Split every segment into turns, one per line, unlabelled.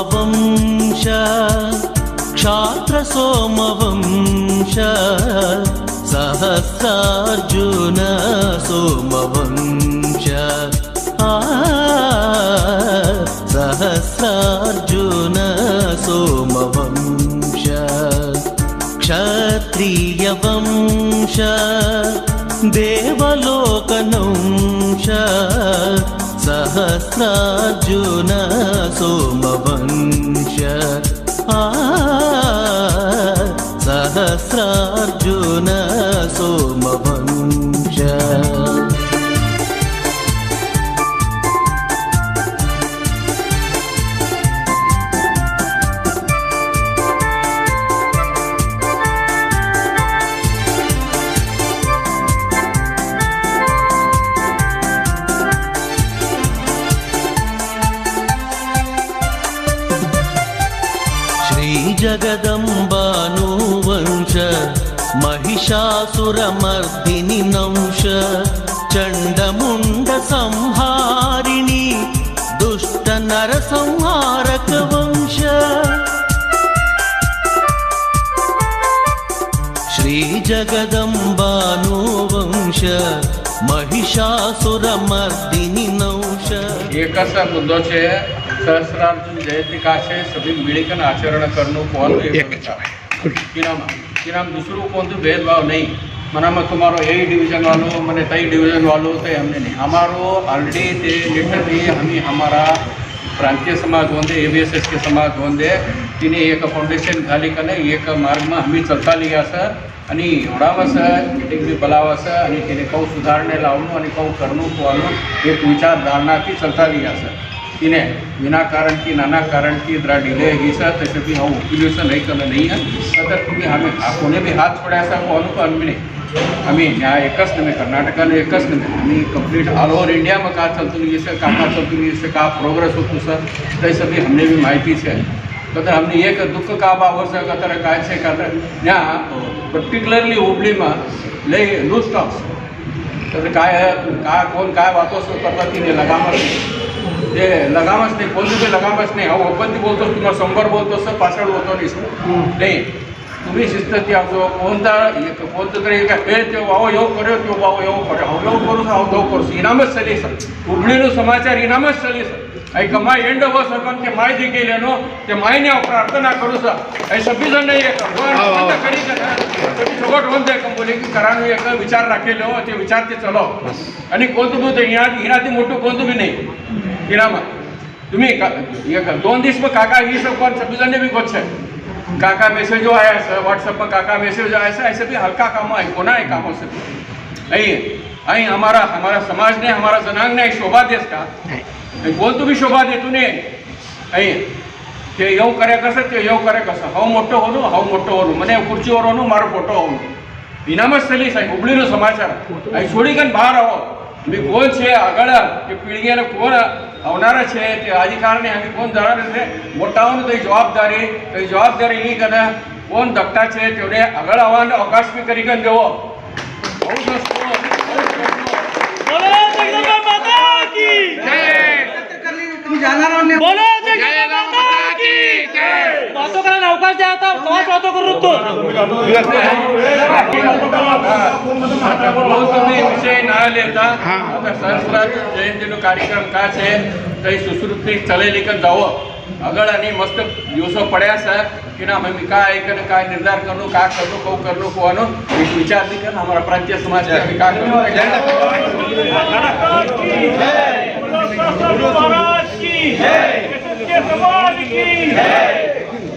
खरु सोमवंश क्षात्र सोमवंश सहस्रार्जुन सोमवंश आ सहस्रार्जुन सोमवंश क्षत्रियवंश देवलोकनंश సహస్రార్జున సోమవంశ. సహస్రార్జున సోమవంశ. నంశ మహిషాసురమర్దిని నంశ చండముండ సంహారిణి దుష్ట నర సంహారక వంశ శ్రీ జగదంబాను వంశ महिषासुरमर्दिनी नौश
एकचा मुद्दो छे सहस्रार्जुन जयंती काशे सभी मिळकन आचरण करणो पवन एक किनाम किनाम दूसरों को तो भेदभाव नहीं मना में तुम्हारो यही डिवीजन वालों मैंने तई डिवीजन वालों तो हमने नहीं हमारो ऑलरेडी ते लिटरली हमें हमारा प्रांतीय समाज होंदे ए बी एस एस के समाज होंदे तिने एक फाउंडेशन घाली कने एक मार्ग में हमी चलता लिया सर आणि एवढा सर मिटिंग बी बोलावा सर आणि तिने कहू सुधारणे लावणं आणि कहू करणं पोहाणं एक विचारधारणा की चलता लिया सर तिने विनाकारण की नाना कारण की जरा डिले गीसा तशें भी हाँ उकील से नहीं करना नहीं है। सदर तुम्हें हमें कोने भी हाथ पड़ा ऐसा वो अनुको अनमिने आम्ही ह्या एकच नव्हे कर्नाटकानं एकच नव्हे आम्ही कंप्लीट ऑल ओव्हर इंडिया मग का चलतो जसं काका चलतो जसं का प्रोग्रेस होतो सर। ते सगळी हमने भी माहिती से तर हमने एक दुःख का बाबत तर काय से का ह्या पर्टिक्युलरली हुबळीમાં लय न्यू स्टॉक्स तर काय का कोण काय वाटोस करता तिने लगामर જે લગામ જ નહીં બોલતું કે લગામ જ નહીં. આવું અપનથી બોલતો તું સંભર બોલતો છો પાછળ બોલતો નહીં નહીં. तुम्ही शिस्तती आजो कोणता कोणतं तरी एका हे ते वाव કર્યો त्यो वाव यो કર્યો. हाव यो करू हाव तो करू इनाम જ ચાલી સર. ઉગણીનો સમાચાર ઇનામ જ ચાલી સર. અહીં કમાય એન્ડ ઓફ સરકમ કે માય જીકી લેનો કે માયને હું પ્રાર્થના કરું સર અહીં સભ્યજન નહીં એક ભગવાન કરી કરી છોકટ હોમ જાય કમ બોલે કે કરાનો એક વિચાર રાખેલો તે વિચારથી ચલો. અને કોતું તો અહીંયા એનાથી મોટું કોતું નહીં. हिनामा तुम्ही का- एक दोन दिवस में काका ही सब कौन सभी जने भी कुछ है काका मैसेज जो आया सर व्हाट्सएप में काका मैसेज जो आया सर ऐसे भी हल्का काम है कोना है कामों से नहीं અહીં हमारा हमारा समाज ने हमारा जनांग ने शोभा देस का અહીં બોલતું બી શોભા દેતું ને અહીં કે એવું કરે કશે તે એવું કરે કશે હવ મોટો હોનું હવ મોટો હોનું મને ખુરશીઓ હોનું મારો ફોટો હોનું ઇનામ જ થયેલી સાહેબ હુબળીનો સમાચાર અહીં છોડી કરીને બહાર આવો मी कोण છે આગળ કે પીઢીને કોણ આવનારા છે તે અધિકારને અમે કોણ ધરાવે છે. મોટાઓની તો જવાબદારી તો જવાબદારી નહીં કરે કોણ ધક્કા છે તેઓને આગળ આવવાનો અવકાશ બી કરી દેવો બહુ દોસ્તો બહુ
ऑटो करायला अवकाश द्या आता तवाच ऑटो करू तो
વિષય ના લેતા સંસ્કૃત જયંતિનો કાર્યક્રમ કા છે તઈ સુશ્રુતની ચલે લેકન જાઓ આગળ અને મસ્ત દિવસો પડ્યા છે કે ના અમે કા એક અને કા નિર્ધાર કરનું કા કરનું કઉ કરનું કોવાનો એક વિચાર થી કે અમારા પ્રાંતીય સમાજ કે અમે કા કરનું
જય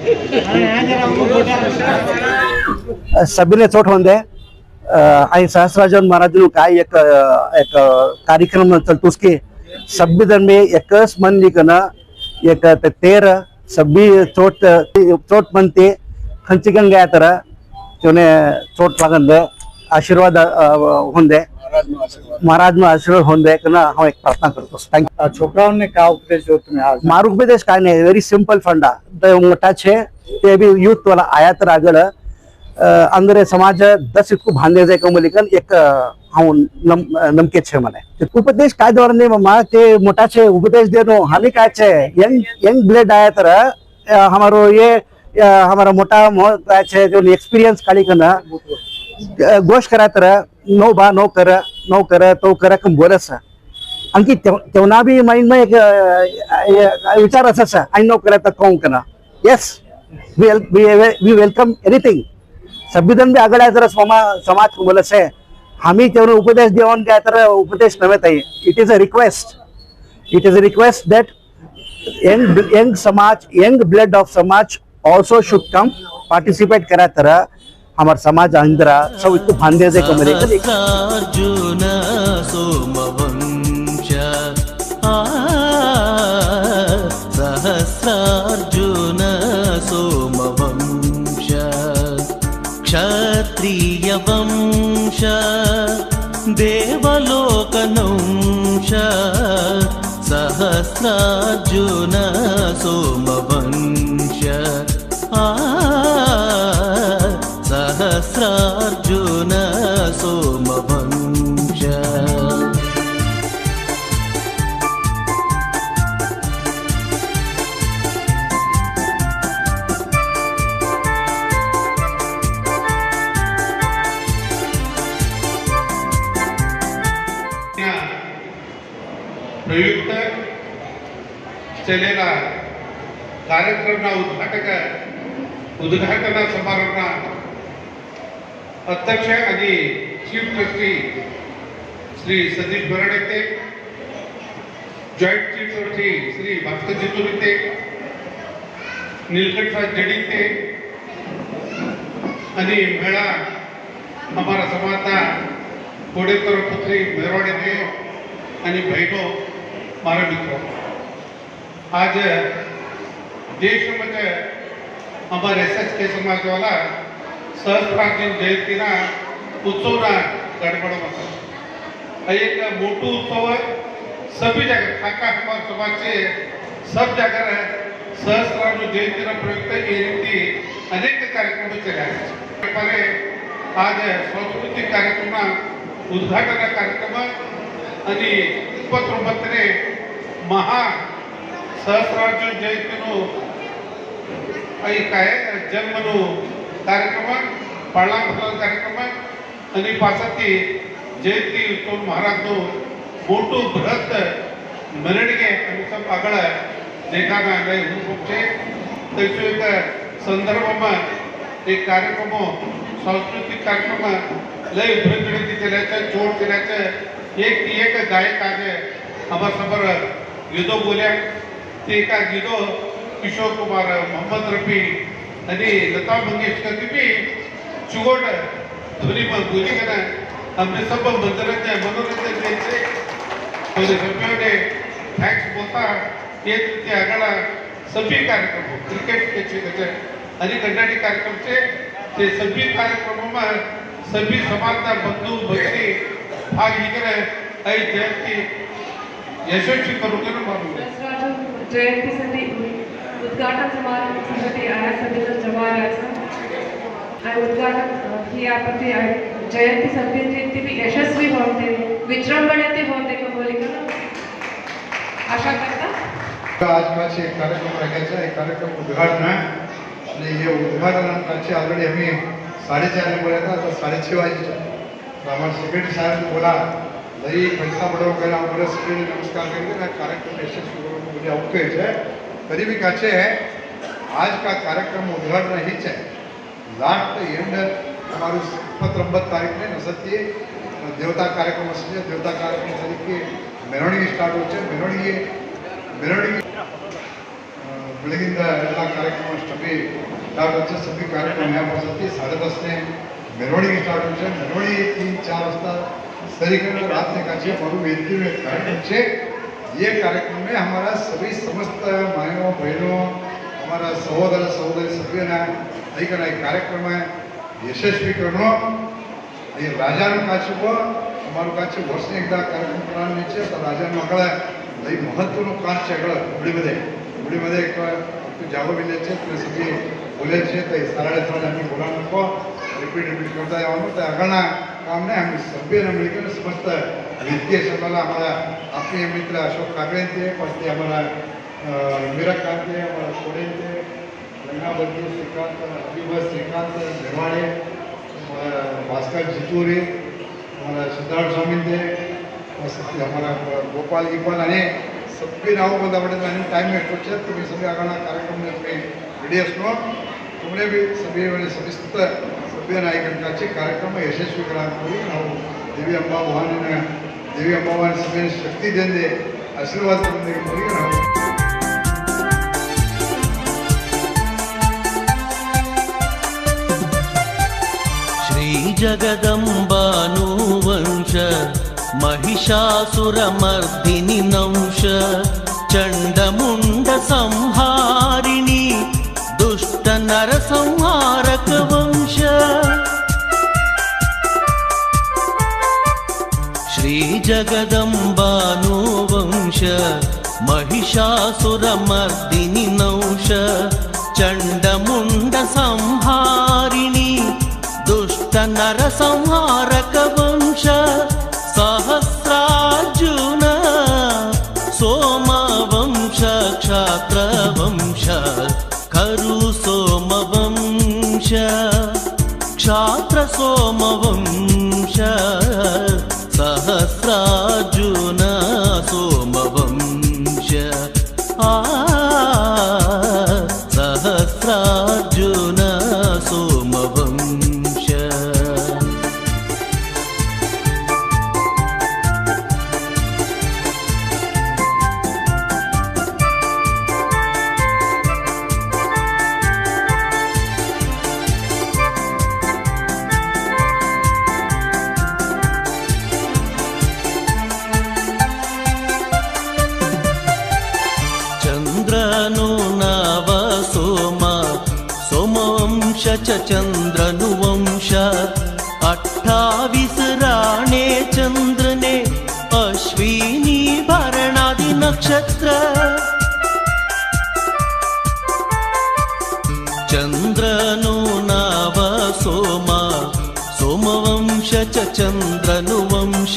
की सत्य समाज की
सभेने चोट होऊन आई सहस्राजन महाराज काय एक एक कार्यक्रम चलतोस की सभ्य धर्म में एकच मन लिखना एक ते तेर सभी चोट चोट म्हणते खंचिकन गया तर त्याने चोट लागंदे आशीर्वाद होंदे महाराज નો આશીર્વાદ હોંદે કે ના હું એક પ્રાર્થના કરતો થેન્ક
આ છોકરાઓને કા ઉપદેશ જો તમે આ
મારું ઉપદેશ કાંઈ નહીં વેરી સિમ્પલ ફંડા તો મોટા છે તે બી યુથ વાળા આયા तर આગળ अ, अंदर समाज दस इतकू भांडे जाय का मलिकन एक अ, हांव नम नमके छे मने ते उपदेश काय धोरणे मामा ते मोटा छे उपदेश देनो हमें काय छे यंग यंग ब्लेड आया तर अ, हमारो ये अ, हमारा मोटा मो काय छे जो घोष गोष्ट करा तर नो बा नो कर नो कर तो कर कम बोलस आणखी तेव- तेवना बी माइंड में एक विचार असा आणि नो करा तर कोण कना येस वी वेलकम एनिथिंग संविधान बी आगळ आहे जर समा समाज बोलस आहे आम्ही तेवढं उपदेश देऊन काय तर उपदेश नव्हे ताई. It is a request it is a request that young young समाज यंग ब्लड ऑफ समाज ऑल्सो शुड कम पार्टिसिपेट करा तर हमार समाज अंदर सब इसको भांदे से कमरे।
सहस्रार्जुन सोमवंश सहस्रार्जुन सोमवंश क्षत्रियवंश देवलोकनंश सहस्रार्जुन सोमवंश।
केलेला कार्यक्रमना उद्घाटक उद्घाटना समारंभना अध्यक्ष आणि chief trustee Shri Satish Bardate joint chief trustee Shri Bhaskar Jiturite Nilkanth Jadite અને મેળા અમારા સમાજના કોડેશ્વર પુત્રી મેરવાડી દેવ અને બહેનો મારા મિત્રો आज ದೇಶಮತೆ ಅಮ್ಮ ಎಸ್ ಎಸ್ ಕೆ ಸಮಾಜವಲ್ಲ ಸಹಸ್ರಾರ್ಜುನ ಜಯಂತಿನ ಉತ್ಸವನ ಗಡ್ಬಡ एक मोठं उत्सव सभी जागर काका समाज से सब जागर सहस्रार्जुन जयंतीनं प्रयुक्त ये रीति अनेक कार्यक्रम केले परे आज सांस्कृतिक कार्यक्रम उद्घाटन कार्यक्रम आणि इतपत महा સહસ્રાર્જુન જયંતિનું અહીં કહે જન્મનું કાર્યક્રમ પાળનાપુત્ર કાર્યક્રમ અને પાછળથી જયંતિ ઉત્સવ મહારાજનું મોટું બૃહદ મેળવીએ અમે સૌ આગળ દેખાના ગઈ હું છે તેશું એક સંદર્ભમાં एक कार्यक्रमो सांस्कृतिक कार्यक्रम लय उपयोगी केल्याचं चोर केल्याचं एक ती एक गायक आज आम्हा समोर युद्ध बोल्या ಬೇಕಾಗಿರೋ ಕಿಶೋರ್ ಕುಮಾರ್ ಮೊಹಮ್ಮದ್ ರಫಿ ನದಿ ಲತಾ ಮಂಗೇಶ್ಕರ್ಗೆ ಬಿ ಚುಗೋಟ ಧ್ವನಿ ಧ್ವನಿಗನ ನಮ್ಮನೆ ಸ್ವಲ್ಪ ಮನೋರಂಜನೆ ಮನೋರಂಜನೆ ಒಂದು ರಫಿಯವಡೆ ಥ್ಯಾಂಕ್ಸ್ ಬೋತಾ ಏ ರೀತಿ ಅಗಳ सभी कार्यक्रमों क्रिकेट के क्षेत्र अनेक अंडाटी कार्यक्रम से ते सभी कार्यक्रमों में सभी समाजदार बंधु भगिनी भाग लेकर आई जयंती यशस्वी करूँगा ना
मालूम जयंतीसाठी उद्घाटन समारंभासाठी आया सगळेजण जमा राहायचं आणि उद्घाटन ही आपण ती आहे. जयंती सगळ्यांची ती यशस्वी होते. विजृंभणे ते होते का बोली आशा करता?
आज माझे एक कार्यक्रम राखायचा एक कार्यक्रम उद्घाटन आहे आणि हे उद्घाटनाचे ऑलरेडी आम्ही साडेचार नंबर आता साडेछे वाजेच्या तर आम्हाला सेक्रेटरी साहेब बोला. तरी खर्चा बड़ा वगैरह हमारे सूर्य नमस्कार करके ना कार्यक्रम यशस्वी करूँ मुझे आवक है तरी भी काचे है आज का कार्यक्रम उद्घाटन ही है लास्ट एंड हमारे पत्रम्बत तारीख ने नसती देवता कार्यक्रम असते देवता कार्यक्रम झाली की ಮೆರವಣಿಗೆ ಸ್ಟಾರ್ಟ್ ಹೋಗ್ತದೆ ಮೆರವಣಿಗೆ ಮೆರವಣಿಗೆ ಬೆಳಗಿಂದ ಎಲ್ಲ ಕಾರ್ಯಕ್ರಮ ಸಭೆ ಸ್ಟಾರ್ಟ್ ಹೋಗ್ತದೆ ಸಭೆ ಕಾರ್ಯಕ್ರಮ ಯಾವ ಬರ್ತೈತಿ ಸಾಡೆ ದಸ್ನೇ ಮೆರವಣಿಗೆ ಸ್ಟಾರ್ಟ್ ಆಗುತ್ತೆ ಮೆರವಣಿಗೆ तीन चार वाजता सरीकरण रात निकाचे मरु वेदकी में कार्य ये कार्यक्रम में हमारा सभी समस्त माइयों बहनों हमारा सहोदर सहोदरी सभ्यना ऐकण कार्यक्रम यशस्वी करणो એ રાજાનું કાચું પણ અમારું કાચું વર્ષે એકદા કાર્યક્રમ કરવાનું છે તો રાજાનું આગળ લઈ મહત્વનું કાચ છે આગળ ઉડી બધે ઉડી બધે એક જાગો મિલે છે સગી બોલે છે તો એ સારા સારા બોલાવવાનું रिपीट रिपीट करता यावं तर अगणा काम नाही आम्ही सभ्यनं मिळून स्पष्ट वित्तीय सभाला आम्हाला आपले मित्र अशोक काकडेंचे पत्ते आम्हाला मीरा कांते आम्हाला सोडेंचे रंगाबद्दल श्रीकांत अभिभस श्रीकांत निर्वाणे भास्कर जितुरे आम्हाला सिद्धार्थ स्वामींचे आम्हाला गोपाल गिपाल आणि सगळी नावं बोलता पडत आणि टाईम में तुम्ही सगळे आगाणा कार्यक्रम रेडी असलो तुम्ही भी सभी वेळे सविस्त सभ्य नायकांचे कार्यक्रम यशस्वी करा करू ನಾವು ದೇವಿ ಅಂಬಾ ಭವಾನಿನ ದೇವಿ ಅಂಬಾ ಭವಾನಿ ಸಭೆಯ ಶಕ್ತಿ ದಂದೆ ಆಶೀರ್ವಾದ ತಂದೆ ನಾವು
श्रीजगदम्बानुवंश महिषासुरमर्दिनि नंश चण्डमुण्डसंहारिणि दुष्टनरसंहारकवंश श्रीजगदम्बानुवंश महिषासुरमर्दिनि नंश चण्डमुण्डसंहारिणि दुष्टनरसंहारकवंश सहस्रार्जुन सोमवंश क्षात्रवंश खरु सोमवंश क्षात्रसोमवंश الأتراك च चन्द्रनुवंश। अट्ठाविसराणे चन्द्रने अश्विनी भरणादिनक्षत्र चन्द्रनु नाव सोमा सोमवंश च चन्द्रनुवंश।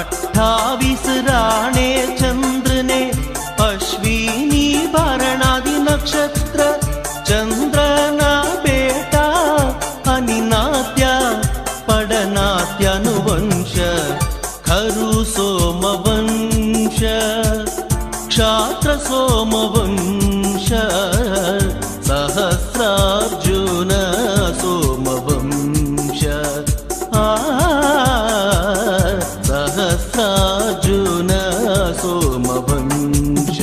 अट्ठाविसराणे चन्द्र सोमवंश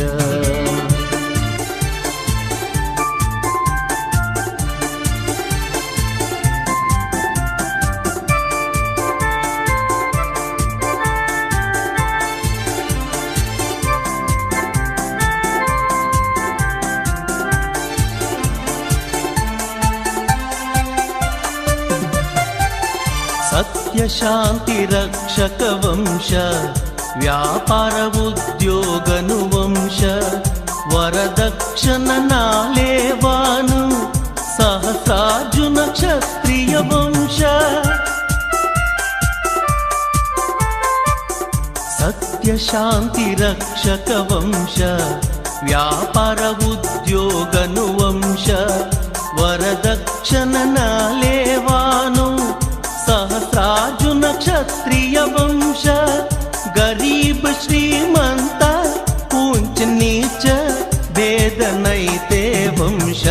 सत्यशान्तिरक्षकवंश ವ್ಯಾಪಾರ ಉದ್ಯೋಗನುವಂಶ ವರದಕ್ಷಣ ನಾಲೇವಾನು ಸಹಸಾರ್ಜುನ ಕ್ಷತ್ರಿಯ ವಂಶ ಸತ್ಯಶಾಂತಿ ರಕ್ಷಕ ವಂಶ ವ್ಯಾಪಾರ ಉದ್ಯೋಗನುವಂಶ వరదక్షణ నాలేవాను సహస్రార్జున క్షత్రియ వంశ गरीब श्रीमंत उंच नीच भेद नैते वंश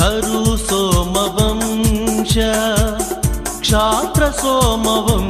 खरु सोमवंश क्षात्र सोमवंश